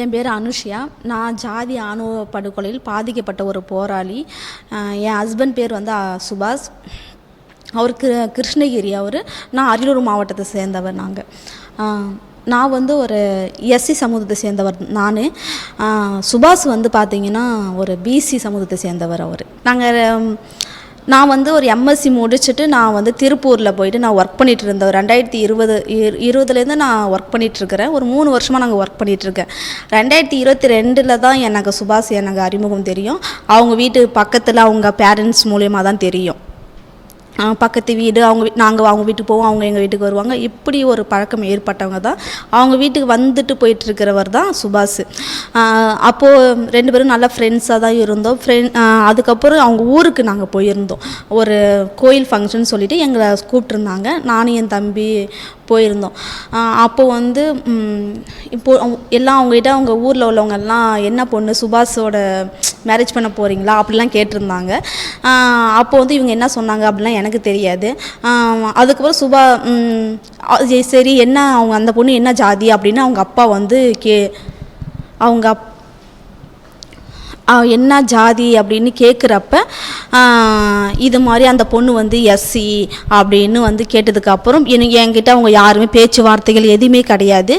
என் பேர் அனுஷியா. நான் ஜாதி ஆணவ படுகொலையில் பாதிக்கப்பட்ட ஒரு போராளி. என் ஹஸ்பண்ட் பேர் வந்து சுபாஷ். அவர் கிருஷ்ணகிரி. அவர் நான் அரியலூர் மாவட்டத்தை சேர்ந்தவர் நாங்கள் நான் வந்து ஒரு எஸ்சி சமூகத்தை சேர்ந்தவர் நான். சுபாஷ் வந்து பார்த்தீங்கன்னா ஒரு பிசி சமூகத்தை சேர்ந்தவர் அவர். நாங்கள் நான் வந்து ஒரு எம்எஸ்சி முடிச்சுட்டு நான் வந்து திருப்பூரில் போயிட்டு நான் ஒர்க் பண்ணிகிட்டு இருந்தேன் ரெண்டாயிரத்தி இருபது இருபதுலேருந்து நான் ஒர்க் பண்ணிகிட்ருக்கிறேன் ஒரு மூணு வருஷமாக நாங்கள் ஒர்க் பண்ணிகிட்ருக்கேன் ரெண்டாயிரத்தி இருபத்தி ரெண்டில் தான் எனக்கு சுபாஷ் எனக்கு அறிமுகம் தெரியும். அவங்க வீட்டு பக்கத்தில் அவங்க பேரண்ட்ஸ் மூலியமாக தான் தெரியும். பக்கத்து வீடு அவங்க நாங்கள் அவங்க வீட்டுக்கு போவோம் அவங்க எங்கள் வீட்டுக்கு வருவாங்க. இப்படி ஒரு பழக்கம் ஏற்பட்டவங்க தான். அவங்க வீட்டுக்கு வந்துட்டு போயிட்டுருக்கிறவர் தான் சுபாஷ். அப்போது ரெண்டு பேரும் நல்லா ஃப்ரெண்ட்ஸாக தான் இருந்தோம். ஃப்ரெண்ட் அதுக்கப்புறம் அவங்க ஊருக்கு நாங்கள் போயிருந்தோம். ஒரு கோயில் ஃபங்க்ஷன் சொல்லிட்டு எங்களை கூப்பிட்ருந்தாங்க நானும் என் தம்பி போயிருந்தோம். அப்போது வந்து இப்போது இப்போ அவங்க- எல்லாம் அவங்ககிட்ட அவங்க ஊரில் உள்ளவங்க எல்லாம் என்ன பொண்ணு சுபாஷோட மேரேஜ் பண்ண போகிறீங்களா அப்படிலாம் கேட்டிருந்தாங்க. அப்போது வந்து இவங்க என்ன சொன்னாங்க அப்படிலாம் எனக்கு தெரியாது. அதுக்கப்புறம் சுபா சரி என்ன அவங்க அந்த பொண்ணு என்ன ஜாதி அப்படின்னு அவங்க அப்பா வந்து கே அவங்க அப் என்ன ஜாதி அப்படின்னு கேட்குறப்ப இது மாதிரி அந்த பொண்ணு வந்து எஸ்சி அப்படின்னு வந்து கேட்டதுக்கு அப்புறம் எனக்கு என்கிட்ட அவங்க யாருமே பேச்சுவார்த்தைகள் எதுவுமே கிடையாது.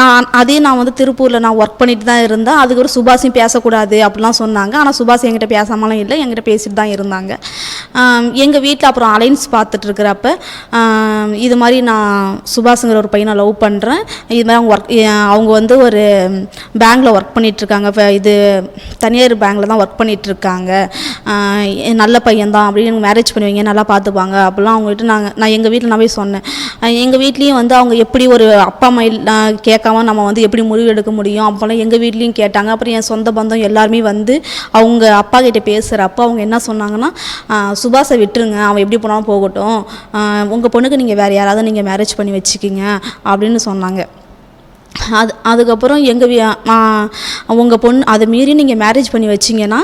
நான் அதே நான் வந்து திருப்பூரில் நான் ஒர்க் பண்ணிட்டு தான் இருந்தேன். அதுக்கப்புறம் சுபாஷையும் பேசக்கூடாது அப்படிலாம் சொன்னாங்க. ஆனால் சுபாஷ் என்கிட்ட பேசாமலாம் இல்லை. என்கிட்ட பேசிட்டு தான் இருந்தாங்க. எங்கள் வீட்டில் அப்புறம் அலைன்ஸ் பார்த்துட்டு இருக்கிறப்ப இது மாதிரி நான் சுபாஷுங்கிற ஒரு பையனை லவ் பண்ணுறேன் இது மாதிரி அவங்க ஒர்க் அவங்க வந்து ஒரு பேங்க்கில் ஒர்க் பண்ணிகிட்ருக்காங்க இப்போ இது தனியார் பேங்க்கில் தான் ஒர்க் பண்ணிகிட்ருக்காங்க நல்ல பையன்தான் அப்படின்னு எனக்கு மேரேஜ் பண்ணி வைங்க நல்லா பார்த்துப்பாங்க அப்படிலாம் அவங்ககிட்ட நாங்கள் நான் எங்கள் வீட்டில் நான் போய் சொன்னேன். எங்கள் வீட்லேயும் வந்து அவங்க எப்படி ஒரு அப்பா அம்மா இல்லை கேட்காம நம்ம வந்து எப்படி முடிவு எடுக்க முடியும் அப்போல்லாம் எங்கள் வீட்லேயும் கேட்டாங்க. அப்புறம் என் சொந்த பந்தம் எல்லாருமே வந்து அவங்க அப்பா கிட்டே பேசுகிறப்போ அவங்க என்ன சொன்னாங்கன்னா சுபாஷை விட்டுருங்க அவன் எப்படி போனாலும் போகட்டும். உங்கள் பொண்ணுக்கு நீங்கள் வேறு யாராவது நீங்கள் மேரேஜ் பண்ணி வச்சுக்கிங்க அப்படின்னு சொன்னாங்க. அது அதுக்கப்புறம் எங்கள் வீ உங்கள் பொண்ணு அதை மீறி நீங்கள் மேரேஜ் பண்ணி வச்சிங்கன்னா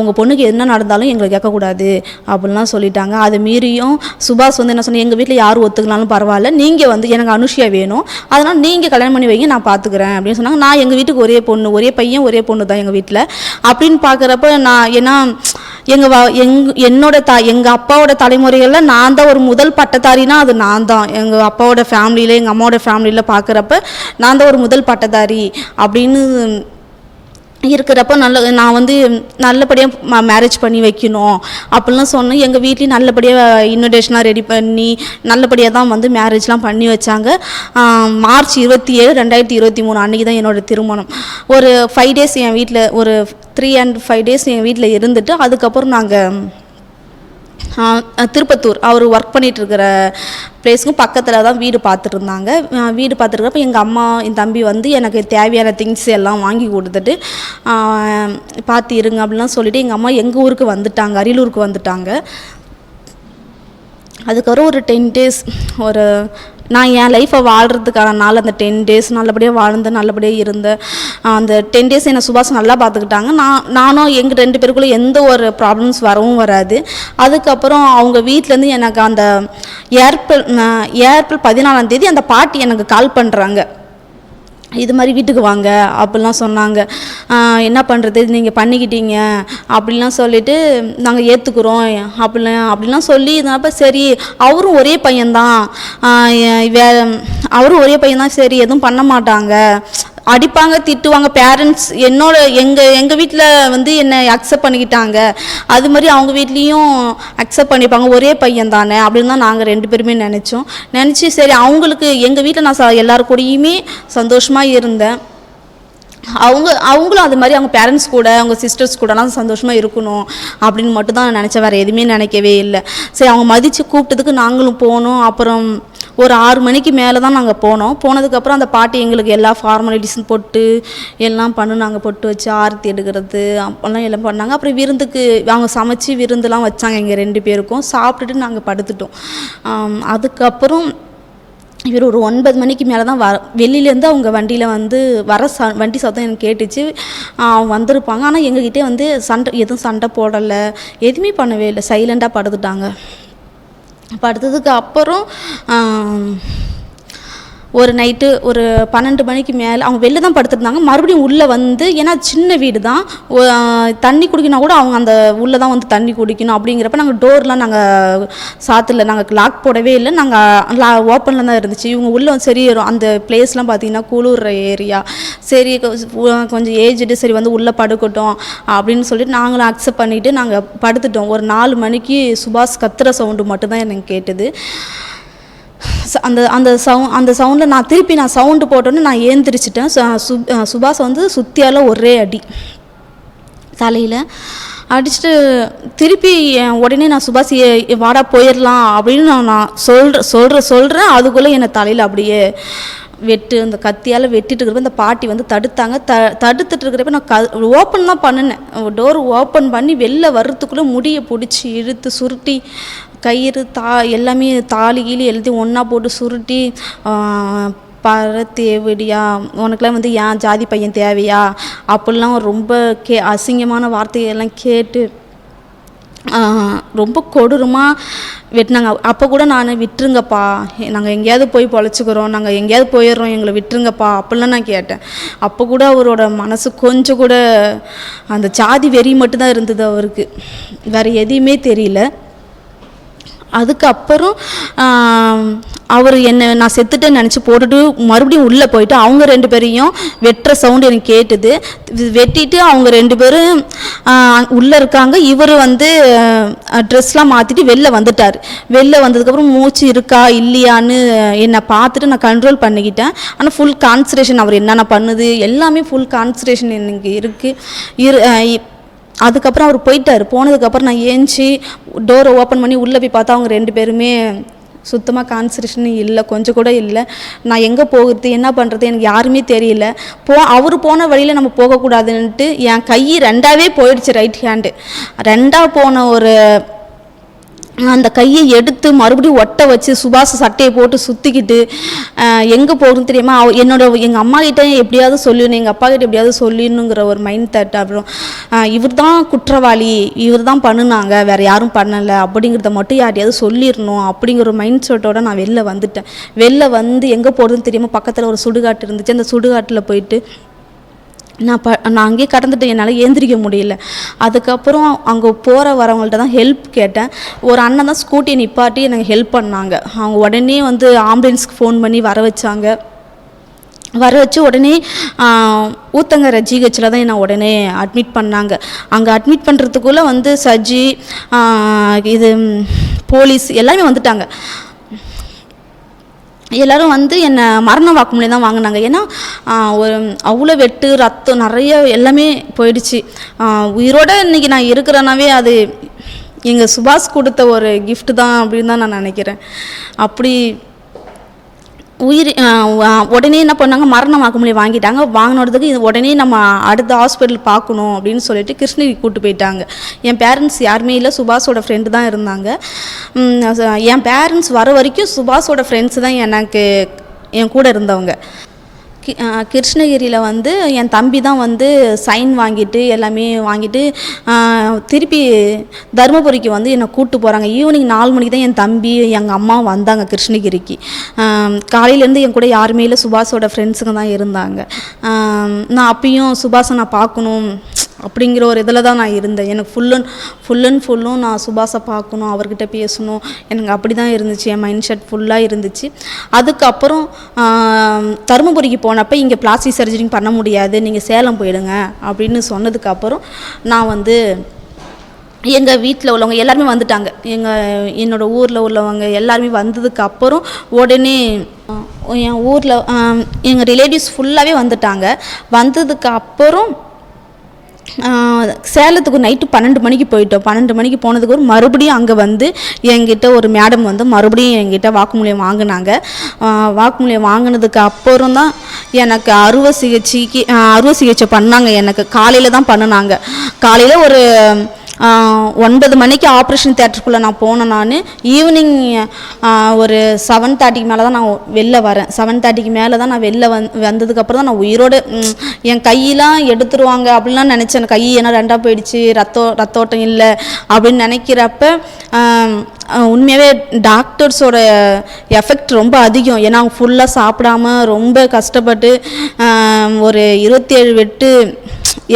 உங்கள் பொண்ணுக்கு என்ன நடந்தாலும் எங்களை கேட்கக்கூடாது அப்படின்லாம் சொல்லிட்டாங்க. அதை மீறியும் சுபாஷ் வந்து என்ன சொன்னால் எங்கள் வீட்டில் யார் ஒத்துக்கினாலும் பரவாயில்ல நீங்கள் வந்து எனக்கு அனுஷியா வேணும் அதனால் நீங்கள் கல்யாணம் பண்ணி வைங்க நான் பார்த்துக்கிறேன் அப்படின்னு சொன்னாங்க. நான் எங்கள் வீட்டுக்கு ஒரே பொண்ணு ஒரே பையன் ஒரே பொண்ணு தான் எங்கள் வீட்டில் அப்படின்னு பார்க்குறப்ப நான் ஏன்னா எங்கள் வா எங் என்னோட தா எங்கள் அப்பாவோட தலைமுறைகளில் நான் தான் ஒரு முதல் பட்டதாரினா அது நான் தான். எங்கள் அப்பாவோட ஃபேமிலியில் எங்கள் அம்மாவோட ஃபேமிலியில் பார்க்குறப்ப நான் தான் ஒரு முதல் பட்டதாரி அப்படின்னு இருக்கிறப்ப நல்ல நான் வந்து நல்லபடியாக மேரேஜ் பண்ணி வைக்கணும் அப்படிலாம் சொன்னேன் எங்கள் வீட்லேயும் நல்லபடியாக இன்விடேஷனாக ரெடி பண்ணி நல்லபடியாக தான் வந்து மேரேஜ்லாம் பண்ணி வச்சாங்க. மார்ச் இருபத்தி ஏழு ரெண்டாயிரத்தி இருபத்தி மூணு அன்றைக்கி தான் என்னோடய திருமணம். ஒரு ஃபைவ் டேஸ் என் வீட்டில் ஒரு த்ரீ அண்ட் ஃபைவ் டேஸ் என் வீட்டில் இருந்துட்டு அதுக்கப்புறம் நாங்கள் திருப்பத்தூர். அவர் ஒர்க் பண்ணிட்டு இருக்கிற பிளேஸ்க்கும் பக்கத்தில் தான் வீடு பார்த்துட்டு இருந்தாங்க வீடு பார்த்துருக்கப்ப எங்கள் அம்மா என் தம்பி வந்து எனக்கு தேவையான திங்ஸ் எல்லாம் வாங்கி கொடுத்துட்டு பார்த்து இருங்க அப்படிலாம் சொல்லிவிட்டு எங்கள் அம்மா எங்கள் ஊருக்கு வந்துட்டாங்க. அரியலூருக்கு வந்துட்டாங்க. அதுக்கப்புறம் ஒரு டென் டேஸ் ஒரு நான் என் லைஃப்பை வாழ்கிறதுக்கான நாள் அந்த டென் டேஸ் நல்லபடியாக வாழ்ந்து நல்லபடியாக இருந்தேன் அந்த டென் டேஸ் என்னை சுபாஷ் நல்லா பார்த்துக்கிட்டாங்க. நான் நானும் எங்கள் ரெண்டு பேருக்குள்ளே எந்த ஒரு ப்ராப்ளம்ஸ் வரவும் வராது. அதுக்கப்புறம் அவங்க வீட்டிலேருந்து எனக்கு அந்த ஏப்ரல் ஏப்ரல் பதினாலாம் தேதி அந்த பாட்டி எனக்கு கால் பண்ணுறாங்க இது மாதிரி வீட்டுக்கு வாங்க அப்படிலாம் சொன்னாங்க. என்ன பண்ணுறது நீங்கள் பண்ணிக்கிட்டீங்க. அப்படிலாம் சொல்லிட்டு நாங்கள் ஏற்றுக்குறோம் அப்படிலாம் அப்படிலாம் சொல்லி இதனப்ப சரி அவரும் ஒரே பையன்தான். வே அவரும் ஒரே பையன்தான். சரி எதுவும் பண்ண மாட்டாங்க. அடிப்பாங்க திட்டுவாங்க. பேரண்ட்ஸ் என்னோட எங்கள் எங்கள் வீட்டில் வந்து என்னை அக்செப்ட் பண்ணிக்கிட்டாங்க. அது மாதிரி அவங்க வீட்லேயும் அக்செப்ட் பண்ணிப்பாங்க. ஒரே பையன் தானே அப்படின்னு தான் நாங்கள் ரெண்டு பேருமே நினச்சோம். நினச்சி சரி அவங்களுக்கு எங்கள் வீட்டில் நான் ச எல்லாரு கூடயுமே சந்தோஷமாக இருந்தேன். அவங்க அவங்களும் அது மாதிரி அவங்க பேரண்ட்ஸ் கூட அவங்க சிஸ்டர்ஸ் கூடலாம் சந்தோஷமாக இருக்கணும் அப்படின்னு மட்டும் தான் நினச்சேன். வேறு எதுவுமே நினைக்கவே இல்லை. சரி அவங்க மதித்து கூப்பிட்டதுக்கு நாங்களும் போனோம். அப்புறம் ஒரு ஆறு மணிக்கு மேலே தான் நாங்கள் போனோம். போனதுக்கப்புறம் அந்த பாட்டி எங்களுக்கு எல்லா ஃபார்மாலிட்டிஸும் போட்டு எல்லாம் பண்ணுனாங்க பொட்டு வச்சு ஆரத்தி எடுக்கிறது அப்போல்லாம் எல்லாம் பண்ணாங்க. அப்புறம் விருந்துக்கு அவங்க சமைச்சு விருந்துலாம் வச்சாங்க எங்கள் ரெண்டு பேருக்கும். சாப்பிட்டுட்டு நாங்கள் படுத்துட்டோம். அதுக்கப்புறம் இவர் ஒரு ஒன்பது மணிக்கு மேலே தான் வர வெளியிலேருந்து அவங்க வண்டியில் வந்து வர ச வண்டி சத்தம் எனக்கு கேட்டுச்சு. அவங்க வந்திருப்பாங்க. ஆனால் எங்ககிட்டே வந்து சண்டை எதுவும் சண்டை போடலை. எதுவுமே பண்ணவே இல்லை. சைலண்டாக படுத்துட்டாங்க. படுத்ததுக்கு அப்புறம் ஒரு நைட்டு ஒரு பன்னெண்டு மணிக்கு மேலே அவங்க வெளில தான் படுத்துருந்தாங்க. மறுபடியும் உள்ளே வந்து ஏன்னா சின்ன வீடு தான். தண்ணி குடிக்கணும் கூட அவங்க அந்த உள்ளே தான் வந்து தண்ணி குடிக்கணும் அப்படிங்கிறப்ப நாங்கள் டோர்லாம் நாங்கள் சாத்தில் நாங்கள் லாக் போடவே இல்லை. நாங்கள் லா ஓப்பனில் தான் இருந்துச்சு. இவங்க உள்ளே வந்து சரி அந்த பிளேஸ்லாம் பார்த்தீங்கன்னா குளிர்ற ஏரியா. சரி கொஞ்சம் ஏஜ்டு சரி வந்து உள்ளே படுக்கட்டும் அப்படின்னு சொல்லிட்டு நாங்களும் அக்செப்ட் பண்ணிவிட்டு நாங்கள் படுத்துட்டோம். ஒரு நாலு மணிக்கு சுபாஷ் கத்துற சவுண்டு மட்டும்தான் எனக்கு கேட்டது. அந்த அந்த சவு அந்த சவுண்டில் நான் திருப்பி நான் சவுண்டு போட்டோன்னே நான் ஏந்திரிச்சிட்டேன். சு சுபாஷ் வந்து சுத்தியால் ஒரே அடி தலையில். அடிச்சுட்டு திருப்பி என் உடனே நான் சுபாஷ் வாடா போயிடலாம் அப்படின்னு நான் நான் சொல்கிற சொல்கிற சொல்கிறேன் அதுக்குள்ளே என்னை தலையில் அப்படியே வெட்டு அந்த கத்தியால் வெட்டிட்டு இருக்கிறப்ப இந்த பாட்டி வந்து தடுத்தாங்க. த தடுத்துட்டு இருக்கிறப்ப நான் க ஓப்பன் தான் பண்ணினேன். டோர் ஓப்பன் பண்ணி வெளில வர்றதுக்குள்ளே முடியை பிடிச்சி இழுத்து சுருட்டி கயிறு தா எல்லாமே தாலி கீழி எல்லாத்தையும் ஒன்றா போட்டு சுருட்டி பரத்தேவடியா உனக்குலாம் தேவடியா வந்து ஏன் ஜாதி பையன் தேவையா? அப்படிலாம் ரொம்ப கே அசிங்கமான வார்த்தையெல்லாம் கேட்டு ரொம்ப கொடூரமாக வெட்டினாங்க. அப்போ கூட நான் விட்டுருங்கப்பா. நாங்கள் எங்கேயாவது போய் பொழைச்சிக்கிறோம். நாங்கள் எங்கேயாவது போயிடுறோம். எங்களை விட்டுருங்கப்பா. அப்படிலாம் நான் கேட்டேன். அப்போ கூட அவரோட மனசு கொஞ்சம் கூட அந்த ஜாதி வெறி மட்டும்தான் இருந்தது அவருக்கு. வேறு எதையுமே தெரியல. அதுக்கப்புறம் அவர் என்னை நான் செத்துட்டேன்னு நினச்சி போட்டுட்டு மறுபடியும் உள்ளே போயிட்டு அவங்க ரெண்டு பேரையும் வெட்டுற சவுண்டு எனக்கு கேட்டுது. வெட்டிட்டு அவங்க ரெண்டு பேரும் உள்ளே இருக்காங்க. இவர் வந்து ட்ரெஸ்லாம் மாற்றிட்டு வெளில வந்துட்டார். வெளில வந்ததுக்கப்புறம் மூச்சு இருக்கா இல்லையான்னு என்னை பார்த்துட்டு நான் கண்ட்ரோல் பண்ணிக்கிட்டேன். ஆனால் ஃபுல் கான்சன்ட்ரேஷன் அவர் என்னென்ன பண்ணுது எல்லாமே ஃபுல் கான்சன்ட்ரேஷன் எனக்கு இருக்குது இரு அதுக்கப்புறம் அவர் போயிட்டார். போனதுக்கப்புறம் நான் ஏஞ்சி டோரை ஓப்பன் பண்ணி உள்ளே போய் பார்த்தா அவங்க ரெண்டு பேருமே சுத்தமாக கான்சன்ட்ரேஷன் இல்லை கொஞ்சம் கூட இல்லை. நான் எங்கே போகிறது என்ன பண்ணுறது எனக்கு யாருமே தெரியல. போ அவர் போன வழியில் நம்ம போகக்கூடாதுன்ட்டு என் கை ரெண்டாவே போயிடுச்சு ரைட் ஹேண்டு ரெண்டாக போன ஒரு அந்த கையை எடுத்து மறுபடியும் ஒட்ட வச்சு சுபாஷ் சட்டையை போட்டு சுற்றிக்கிட்டு எங்கே போகணும்னு தெரியுமா? அவ என்னோட எங்கள் அம்மா கிட்ட எப்படியாவது சொல்லிடணும் எங்கள் அப்பா கிட்ட எப்படியாவது சொல்லிடணுங்கிற ஒரு மைண்ட் தாட் அப்புறம் இவர் தான் குற்றவாளி இவர் தான் பண்ணுனாங்க வேறு யாரும் பண்ணலை அப்படிங்கிறத மட்டும் யாரையாவது சொல்லிடணும் அப்படிங்கிற ஒரு மைண்ட் செட்டோட நான் வெளில வந்துட்டேன். வெளில வந்து எங்கே போகிறதுன்னு தெரியாமல் பக்கத்தில் ஒரு சுடுகாட்டு இருந்துச்சு. அந்த சுடுகாட்டில் போயிட்டு நான் ப நான் அங்கேயே கடந்துட்டேன் என்னால் ஏந்திரிக்க முடியல. அதுக்கப்புறம் அங்கே போகிற வரவங்கள்ட்ட தான் ஹெல்ப் கேட்டேன். ஒரு அண்ணன் தான் ஸ்கூட்டியை நிப்பாட்டி எனக்கு ஹெல்ப் பண்ணாங்க. அவங்க உடனே வந்து ஆம்புலன்ஸ்க்கு ஃபோன் பண்ணி வர வச்சாங்க. வர வச்சு உடனே ஊத்தங்கரை ஜிஹெச்சில் தான் என்னை உடனே அட்மிட் பண்ணாங்க. அங்கே அட்மிட் பண்ணுறதுக்குள்ளே வந்து சஜி இது போலீஸ் எல்லாமே வந்துட்டாங்க. எல்லோரும் வந்து என்னை மரண வாக்குமூலம் தான் வாங்கினாங்க. ஏன்னா ஒரு அவ்வளோ வெட்டு ரத்தம் நிறைய எல்லாமே போயிடுச்சு. உயிரோடு இன்றைக்கி இன்னைக்கு நான் இருக்கிறேனாவே அது எங்கள் சுபாஷ் கொடுத்த ஒரு கிஃப்ட் தான் அப்படின்னு தான் நான் நினைக்கிறேன். அப்படி உயிர் உடனே என்ன பண்ணாங்க? மரண வாக்குமூலம் வாங்கிட்டாங்க. வாங்கினதுக்கு இது உடனே நம்ம அடுத்த ஹாஸ்பிட்டல் பார்க்கணும் அப்படின்னு சொல்லிட்டு கிருஷ்ணகிரி கூப்பிட்டு போயிட்டாங்க. என் பேரண்ட்ஸ் யாருமே இல்லை. சுபாஷோட ஃப்ரெண்டு தான் இருந்தாங்க. என் பேரண்ட்ஸ் வர வரைக்கும் சுபாஷோட ஃப்ரெண்ட்ஸ் தான் எனக்கு என் கூட இருந்தவங்க. கிருஷ்ணகிரியில் வந்து என் தம்பி தான் வந்து சைன் வாங்கிட்டு எல்லாமே வாங்கிட்டு திருப்பி தருமபுரிக்கு வந்து என்னை கூப்பிட்டு போகிறாங்க ஈவினிங் நாலு மணிக்கு தான் என் தம்பி எங்கள் அம்மா வந்தாங்க கிருஷ்ணகிரிக்கு. காலையிலேருந்து என் கூட யாருமே இல்லை. சுபாஷோட ஃப்ரெண்ட்ஸுங்க தான் இருந்தாங்க. நான் அப்பயும் சுபாஷை நான் பார்க்கணும். அப்படிங்கிற ஒரு இதில் தான் நான் இருந்தேன். எனக்கு ஃபுல் அண்ட் ஃபுல் அண்ட் ஃபுல்லும் நான் சுபாஷை பார்க்கணும் அவர்கிட்ட பேசணும். எனக்கு அப்படி தான் இருந்துச்சு. என் மைண்ட் செட் ஃபுல்லாக இருந்துச்சு. அதுக்கப்புறம் தருமபுரிக்கு போனப்போ இங்கே பிளாஸ்டிக் சர்ஜரி பண்ண முடியாது. நீங்கள் சேலம் போயிடுங்க அப்படின்னு சொன்னதுக்கப்புறம் நான் வந்து எங்கள் வீட்டில் உள்ளவங்க எல்லாருமே வந்துட்டாங்க. எங்கள் என்னோட ஊரில் உள்ளவங்க எல்லாருமே வந்ததுக்கு அப்புறம் உடனே என் ஊரில் எங்கள் ரிலேட்டிவ்ஸ் ஃபுல்லாகவே வந்துட்டாங்க. வந்ததுக்கு அப்புறம் சேலத்துக்கு நைட்டு பன்னெண்டு மணிக்கு போயிட்டோம். பன்னெண்டு மணிக்கு போனதுக்கு ஒரு மறுபடியும் அங்கே வந்து என்கிட்ட ஒரு மேடம் வந்து மறுபடியும் என்கிட்ட வாக்குமூலியம் வாங்கினாங்க. வாக்குமூலியம் வாங்கினதுக்கு அப்புறம் தான் எனக்கு அறுவை சிகிச்சைக்கு அறுவை சிகிச்சை பண்ணாங்க. எனக்கு காலையில் தான் பண்ணினாங்க. காலையில் ஒரு ஒன்பது மணிக்கு ஆப்ரேஷன் தேட்டருக்குள்ளே நான் போனேன் நான். ஈவினிங் ஒரு செவன் தேர்ட்டிக்கு மேலே தான் நான் வெளில வரேன். செவன் தேர்ட்டிக்கு மேலே தான் நான் வெளில வந் வந்ததுக்கப்புறம் தான் நான் உயிரோடு என் கையெல்லாம் எடுத்துருவாங்க அப்படிலாம் நினச்சேன். கை ஏன்னா ரெண்டாக போயிடுச்சு ரத்தோ ரத்தோட்டம் இல்லை அப்படின்னு நினைக்கிறப்ப உண்மையாகவே டாக்டர்ஸோட எஃபெக்ட் ரொம்ப அதிகம். ஏன்னா அவங்க ஃபுல்லாக சாப்பிடாம ரொம்ப கஷ்டப்பட்டு ஒரு இருபத்தேழு வெட்டு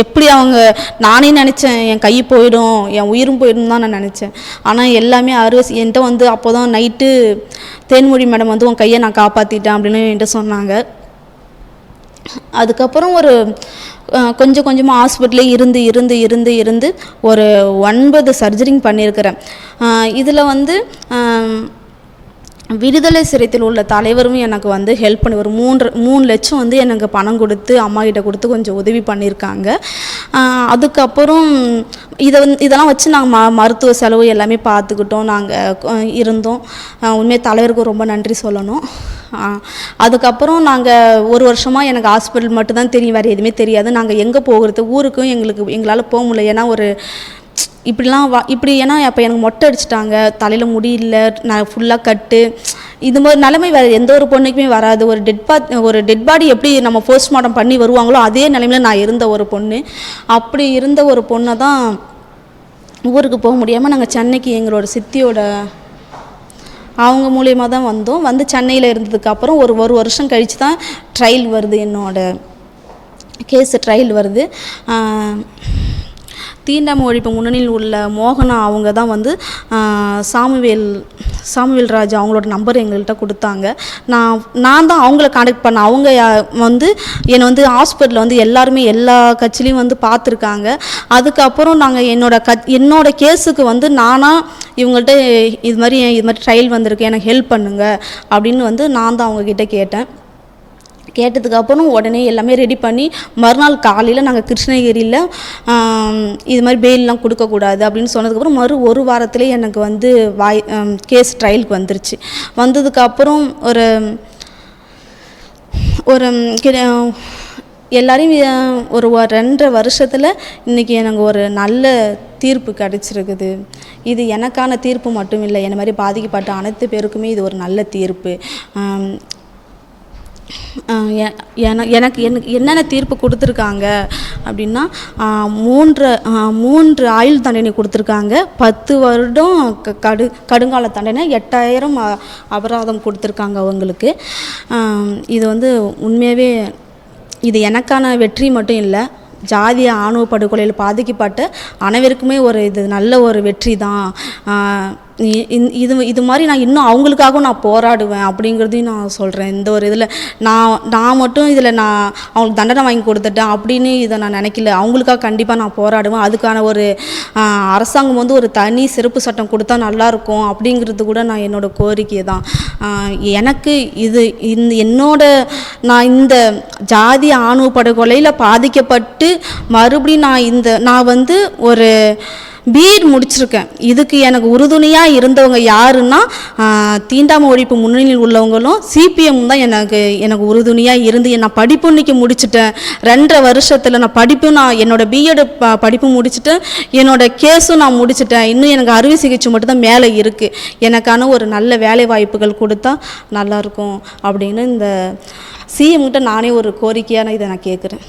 எப்படி அவங்க நானே நினச்சேன் என் கை போயிடும் என் உயிரும் போயிடும் தான் நான் நினச்சேன். ஆனால் எல்லாமே அறுவை என்கிட்ட வந்து அப்போ தான் நைட்டு தேன்மொழி மேடம் வந்து உன் கையை நான் காப்பாற்றிட்டேன் அப்படின்னு என்கிட்ட சொன்னாங்க. அதுக்கப்புறம் ஒரு கொஞ்சம் கொஞ்சமாக ஹாஸ்பிட்டலே இருந்து இருந்து இருந்து இருந்து ஒரு ஒன்பது சர்ஜரிங் பண்ணியிருக்கிறேன். இதில் வந்து விடுதலை சிறைத்தில் உள்ள தலைவரும் எனக்கு வந்து ஹெல்ப் பண்ணி ஒரு மூன்று மூணு லட்சம் வந்து எனக்கு பணம் கொடுத்து அம்மா கிட்ட கொடுத்து கொஞ்சம் உதவி பண்ணியிருக்காங்க. அதுக்கப்புறம் இதை வந்து இதெல்லாம் வச்சு நாங்கள் ம மருத்துவ செலவு எல்லாமே பார்த்துக்கிட்டோம். நாங்கள் இருந்தோம். உண்மையாக தலைவருக்கு ரொம்ப நன்றி சொல்லணும். அதுக்கப்புறம் நாங்கள் ஒரு வருஷமாக எனக்கு ஹாஸ்பிட்டல் மட்டும்தான் தெரியும் வேறு எதுவுமே தெரியாது. நாங்கள் எங்கே போகிறது? ஊருக்கும் எங்களுக்கு எங்களால் போக முடியல. ஏன்னா ஒரு இப்படிலாம் வா இப்படி ஏன்னா அப்போ எனக்கு மொட்டை அடிச்சிட்டாங்க. தலையில் முடி இல்லை நான் ஃபுல்லாக கட்டு. இது மாதிரி நிலைமை வேறு எந்த ஒரு பொண்ணுக்குமே வராது. ஒரு டெட் பா ஒரு டெட் பாடி எப்படி நம்ம போஸ்ட்மார்ட்டம் பண்ணி வருவாங்களோ அதே நிலைமையில் நான் இருந்த ஒரு பொண்ணு. அப்படி இருந்த ஒரு பொண்ணை தான் ஊருக்கு போக முடியாமல் நாங்கள் சென்னைக்கு எங்களோட சித்தியோட அவங்க மூலியமாக தான் வந்தோம். வந்து சென்னையில் இருந்ததுக்கப்புறம் ஒரு ஒரு வருஷம் கழித்து தான் ட்ரையல் வருது என்னோட கேஸ் ட்ரையல் வருது. தீண்டாமை ஒழிப்பு முன்னணியில் உள்ள மோகனா அவங்க தான் வந்து சாமுவேல் சாமுவேல் ராஜா அவங்களோட நம்பர் எங்கள்கிட்ட கொடுத்தாங்க. நான் நான் தான் அவங்கள காண்டக்ட் பண்ணேன் அவங்க வந்து என்னை வந்து ஹாஸ்பிட்டலில் வந்து எல்லாருமே எல்லா கட்சியிலையும் வந்து பார்த்துருக்காங்க. அதுக்கப்புறம் நாங்கள் என்னோட கத் என்னோட கேஸுக்கு வந்து நானாக இவங்கள்ட்ட இது மாதிரி இது மாதிரி ட்ரையல் வந்திருக்கு எனக்கு ஹெல்ப் பண்ணுங்க அப்படின்னு வந்து நான் தான் அவங்கக்கிட்ட கேட்டேன். கேட்டதுக்கப்புறம் உடனே எல்லாமே ரெடி பண்ணி மறுநாள் காலையில் நாங்கள் கிருஷ்ணகிரியில் இது மாதிரி பெயிலெலாம் கொடுக்கக்கூடாது அப்படின்னு சொன்னதுக்கப்புறம் மறு ஒரு வாரத்திலே எனக்கு வந்து வாய் கேஸ் ட்ரையலுக்கு வந்துருச்சு. வந்ததுக்கப்புறம் ஒரு ஒரு எல்லாரையும் ஒரு ரெண்டரை வருஷத்தில் இன்றைக்கி எனக்கு ஒரு நல்ல தீர்ப்பு கிடச்சிருக்குது. இது எனக்கான தீர்ப்பு மட்டும் இல்லை என்னை மாதிரி பாதிக்கப்பட்ட அனைத்து பேருக்குமே இது ஒரு நல்ல தீர்ப்பு. எனக்கு எனக்கு என்னென்ன தீர்ப்பு கொடுத்துருக்காங்க அப்படின்னா மூன்று மூன்று ஆயுள் தண்டனை கொடுத்துருக்காங்க. பத்து வருடம் க- கடு கடுங்கால தண்டனை எட்டாயிரம் அபராதம் கொடுத்துருக்காங்க அவங்களுக்கு. இது வந்து உண்மையாகவே இது எனக்கான வெற்றி மட்டும் இல்லை ஜாதிய ஆணவ படுகொலையில் பாதிக்கப்பட்ட அனைவருக்குமே ஒரு இது நல்ல ஒரு வெற்றி தான் இது இது மாதிரி நான் இன்னும் அவங்களுக்காகவும் நான் போராடுவேன் அப்படிங்கிறதையும் நான் சொல்கிறேன் இந்த ஒரு இதில் நான் நான் மட்டும் இதில் நான் அவங்களுக்கு தண்டனை வாங்கி கொடுத்துட்டேன் அப்படின்னு இதை நான் நினைக்கல. அவங்களுக்காக கண்டிப்பாக நான் போராடுவேன். அதுக்கான ஒரு அரசாங்கம் வந்து ஒரு தனி சிறப்பு சட்டம் கொடுத்தா நல்லாயிருக்கும் அப்படிங்கிறது கூட நான் என்னோட கோரிக்கை தான். எனக்கு இது இந்த என்னோட நான் இந்த ஜாதி ஆணவ படுகொலையில் பாதிக்கப்பட்டு மறுபடியும் நான் இந்த நான் வந்து ஒரு பிஎட் முடிச்சிருக்கேன். இதுக்கு எனக்கு உறுதுணையாக இருந்தவங்க யாருன்னா தீண்டாம ஒழிப்பு முன்னணியில் உள்ளவங்களும் சிபிஎம் தான் எனக்கு எனக்கு உறுதுணையாக இருந்து நான் படிப்பு இன்னைக்கு முடிச்சிட்டேன். ரெண்டரை வருஷத்தில் நான் படிப்பும் நான் என்னோட பிஎட் ப படிப்பு முடிச்சுட்டு என்னோட கேஸும் நான் முடிச்சிட்டேன். இன்னும் எனக்கு அறுவை சிகிச்சை மட்டும்தான் மேலே இருக்குது எனக்கான ஒரு நல்ல வேலை வாய்ப்புகள் கொடுத்தா நல்லாயிருக்கும் அப்படின்னு இந்த சிஎம்கிட்ட நானே ஒரு கோரிக்கையாக இதை நான் கேட்குறேன்.